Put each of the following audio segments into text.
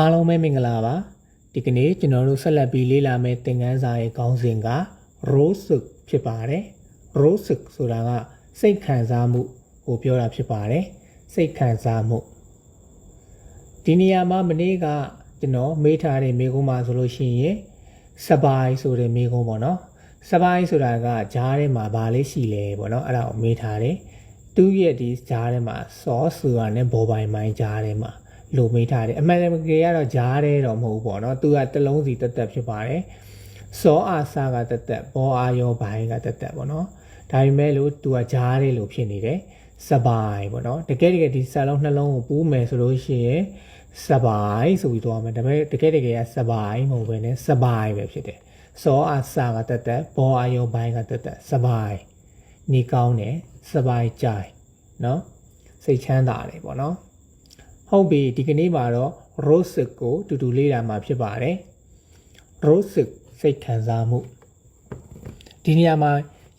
အားလုံးပဲမင်္ဂလာပါဒီကနေ့ကျွန်တော်တို့ဆက်လက်ပြီးလေ့လာမယ့်သင်ခန်းစာရဲ့ခေါင်းစဉ်က rosuk ဖြစ်ပါတယ် rosuk ဆိုတာကစိတ်ခံစားမှုကိုပြောတာဖြစ်ပါတယ်စိတ်ခံစားမှုဒီနေရာမှာမနေ့ကကျွန်တော်မေးထားတဲ့မေးခွန်းမှာဆိုလို့ရှိရင်စပိုင်ဆိုတဲ့မေးခွန်းပေါ့နော်စပိုင်ဆိုတာကဂျားထဲမှာဘာလေးရှိလဲပေါ့နော်အဲ့ဒါကိုမေးထားတယ်သူ့ရဲ့ဒီဂျားထဲမှာစောဆူရနဲ့ဘောပိုင်မိုင်းဂျားထဲမှာ လိုမေးထားတယ်အမှန်တကယ်ကတော့ဂျားတယ်တော့မဟုတ်ဘူးပေါ့နော်သူကတစ်လုံးစီတက်တက်ဖြစ်ပါတယ်စောအာစာကတက်တက်ဘောအာယောဘိုင်းကတက်တက်ပေါ့နော်ဒါပေမဲ့လို့သူကဂျားတယ်လို့ဖြစ်နေတယ်စပိုင်ပေါ့နော်တကယ်တကယ်ဒီစာလုံးနှလုံးကိုပူးမယ်ဆိုလို့ရှိရင်စပိုင်ဆိုပြီးသွားမယ်ဒါပေမဲ့တကယ်တကယ်ကစပိုင်မဟုတ်ဘဲနဲ့စပိုင်ပဲဖြစ်တယ်စောအာစာကတက်တက်ဘောအာယောဘိုင်းကတက်တက်စပိုင်နေကောင်းတယ်စပိုင်ကြိုင်နော်စိတ်ချမ်းသာတယ်ပေါ့နော် ဟုတ်ပြီဒီကနေ့မှာတော့ rosik ကိုတူတူလေ့လာမှာဖြစ်ပါတယ် rosik စိတ်ခံစားမှုဒီနေရာမှာ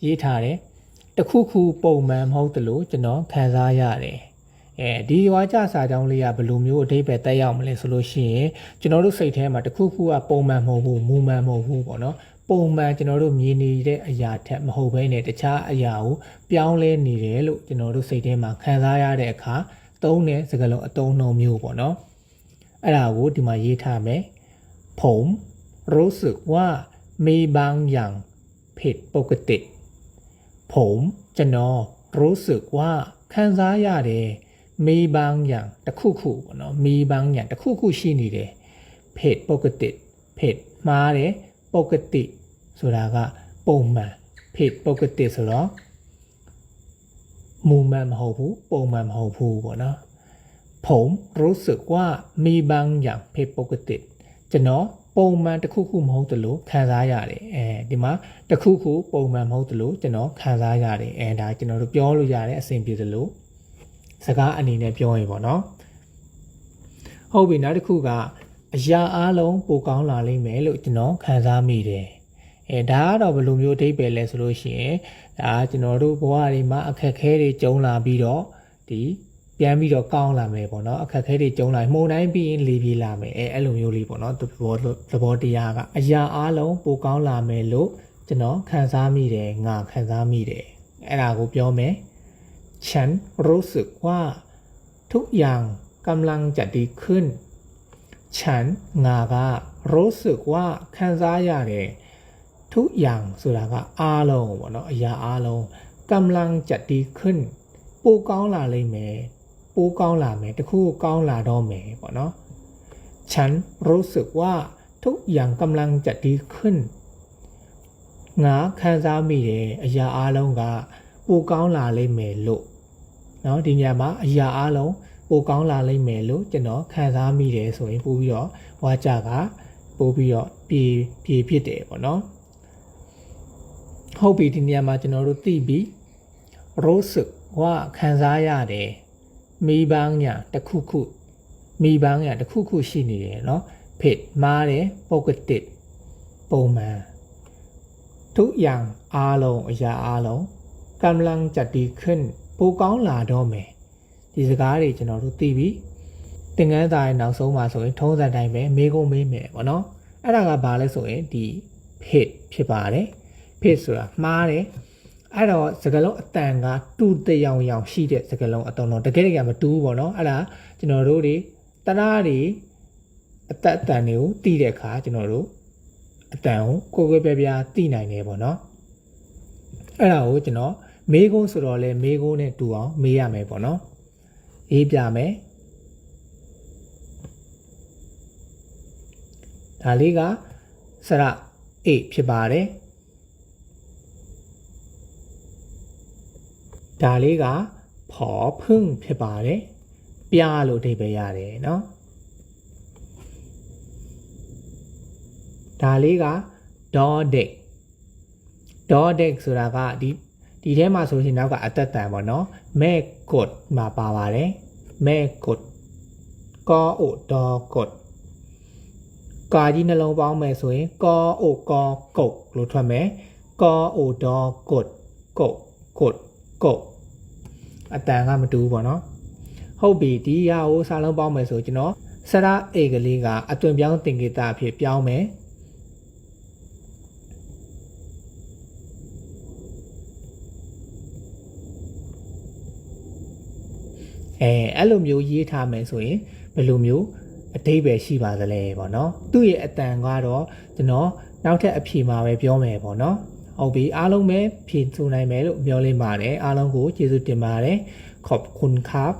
ရေးထားတယ်တစ်ခုခုပုံမှန်မဟုတ်သလိုကျွန်တော်ခံစားရတယ်အဲဒီဝါကြစာကြောင်းလေးကဘယ်လိုမျိုးအဓိပ္ပာယ်တက်ရောက်မလဲဆိုလို့ရှိရင်ကျွန်တော်တို့စိတ်ထဲမှာတစ်ခုခုကပုံမှန်မဟုတ်ဘူးမူမှန်မဟုတ်ဘူးပေါ့နော်ပုံမှန်ကျွန်တော်တို့မြင်နေတဲ့အရာထက်မဟုတ်ဘဲနဲ့တခြားအရာကိုပြောင်းလဲနေတယ်လို့ကျွန်တော်တို့စိတ်ထဲမှာခံစားရတဲ့အခါ သုံးတဲ့စကားလုံးအသုံးနှုန်းမျိုးပေါ့နော်အဲ့ဒါကိုဒီမှာရေးထားမယ်ผมรู้สึกว่ามีบางอย่างผิดปกติผมကျွန်တော်รู้สึกว่าခံစားရတယ်มีบางอย่างတစ်ခုခုပေါ့နော်มีบางอย่างတစ်ခုခုရှိနေတယ်ผิดปกติผิดမှားတယ်ปกติဆိုတာကပုံမှန်ผิดปกติဆိုတော့ မူမှန်မဟုတ်ဘူးပုံမှန်မဟုတ်ဘူးပေါ့နော်ผมรู้สึกว่ามีบางอย่างผิดปกติကျွန်တော်ပုံမှန်တစ်ခုခုမဟုတ်သလိုခံစားရတယ်အဲဒီမှာတစ်ခုခုပုံမှန်မဟုတ်သလိုကျွန်တော်ခံစားရတယ်အဲဒါကျွန်တော်တို့ပြောလို့ရတဲ့အဆင်ပြေသလိုစကားအနေနဲ့ပြောရင်ပေါ့နော်ဟုတ်ပြီနောက်တစ်ခုကအရာအလုံးပိုကောင်းလာလိမ့်မယ်လို့ကျွန်တော်ခံစားမိတယ် အဲဒါကတော့ဘယ်လိုမျိုးအဓိပ္ပာယ်လဲဆိုလို့ရှိရင်ဒါကျွန်တော်တို့ဘဝတွေမှာအခက်အခဲတွေကြုံလာပြီးတော့ဒီပြန်ပြီးတော့ကောင်းလာမယ်ပေါ့နော်အခက်အခဲတွေကြုံလာမှုန်တိုင်းပြီးရင်လေပြေးလာမယ်အဲအဲ့လိုမျိုးလေးပေါ့နော်သဘောသဘောတရားကအရာအလုံးပိုကောင်းလာမယ်လို့ကျွန်တော်ခံစားမိတယ်ငါခံစားမိတယ်အဲ့ဒါကိုပြောမယ်ฉันรู้สึกว่าทุกอย่างกำลังจะดีขึ้น ฉันငါကรู้สึกว่าခံစားရတယ် ทุกอย่างဆိုတာကအားလုံးပေါ့နော်အရာအားလုံးกำลังจะดีขึ้นပိုကောင်းလာလိမ့်မယ်ပိုကောင်းလာမယ်တခုခုကောင်းလာတော့မယ်ပေါ့နော်ฉันรู้สึกว่าทุกอย่างกำลังจะดีขึ้นငါခံစားမိတယ်အရာအားလုံးကပိုကောင်းလာလိမ့်မယ်လို့เนาะဒီညမှာအရာအားလုံးပိုကောင်းလာလိမ့်မယ်လို့ကျွန်တော်ခံစားမိတယ်ဆိုရင်ပို့ပြီးတော့ဝါကြကပို့ပြီးတော့ပြေပြေဖြစ်တယ်ပေါ့နော် ဟုတ်ပြီဒီနေရာမှာကျွန်တော်တို့သိပြီ rose ကခံစားရတယ်မိဘန်းညာတစ်ခုခုမိဘန်းညာတစ်ခုခုရှိနေတယ်เนาะဖြစ်မားတယ် positive ပုံမှန်ทุกอย่างအားလုံးအရာအားလုံးกำลังจะดีขึ้นပိုကောင်းလာတော့မယ်ဒီစကားတွေကျွန်တော်တို့သိပြီသင်ခန်းစာရဲ့နောက်ဆုံးမှာဆိုရင်ထုံးစံတိုင်းပဲမေးခွန်းမေးမယ်ပေါ့နော်အဲ့ဒါကဘာလဲဆိုရင်ဒီ fit ဖြစ်ပါတယ် fit ဆိုတာမှားတယ်အဲ့တော့စကလုံးအတန်ကတူတရောင်ရောင်ရှိတဲ့စကလုံးအတုံးတော့တကယ်တကယ်မတူဘူးပေါ့နော်အဲ့ဒါကျွန်တော်တို့တွေတရာတွေအသက်အတန်တွေကိုတီးတဲ့အခါကျွန်တော်တို့အတန်ကိုကိုယ်ကိုယ်ပြပြတီးနိုင်တယ်ပေါ့နော်အဲ့ဒါကိုကျွန်တော်မေးခွန်းဆိုတော့လဲမေးခွန်းနဲ့တူအောင်မေးရမယ်ပေါ့နော်ရေးပြမယ်ဒါလေးကစရအေဖြစ်ပါတယ် ဒါလေးကဖော်ဖឹ่งဖြစ်ပါတယ်ပြလို့အဓိပ္ပာယ်ရတယ်เนาะဒါလေးက dodic dodic ဆိုတာကဒီဒီထဲမှာဆိုရင်နောက်ကအသက်တန်ပေါ့နော်မဲကုတ်မှာပါပါတယ်မဲကုတ်ကောအိုဒေါ်ကုတ်ကာကြီးနှလုံးပေါင်းမယ်ဆိုရင်ကောအိုကောကုတ်လို့ထွက်မယ်ကောအိုဒေါ်ကုတ်ကုတ်ကုတ်ကုတ် အတန်ကမတူဘူးပေါ့နော်ဟုတ်ပြီဒီရကိုစာလုံးပေါင်းမယ်ဆိုကျွန်တော်စရအေကလေးကအသွင်ပြောင်းသင်္ကေတအဖြစ်ပြောင်းမယ်အဲအဲ့လိုမျိုးရေးထားမယ်ဆိုရင်ဘယ်လိုမျိုးအတိတ်ပဲရှိပါသလဲပေါ့နော်သူ့ရဲ့အတန်ကတော့ကျွန်တော်နောက်ထပ်အဖြေမှာပဲပြောမယ်ပေါ့နော် ဟုတ်ပြီအားလုံးပဲဖြေဆိုနိုင်မယ်လို့ပြောလိမ့်ပါတယ်အားလုံးကိုကျေးဇူးတင်ပါတယ်ขอบคุณครับ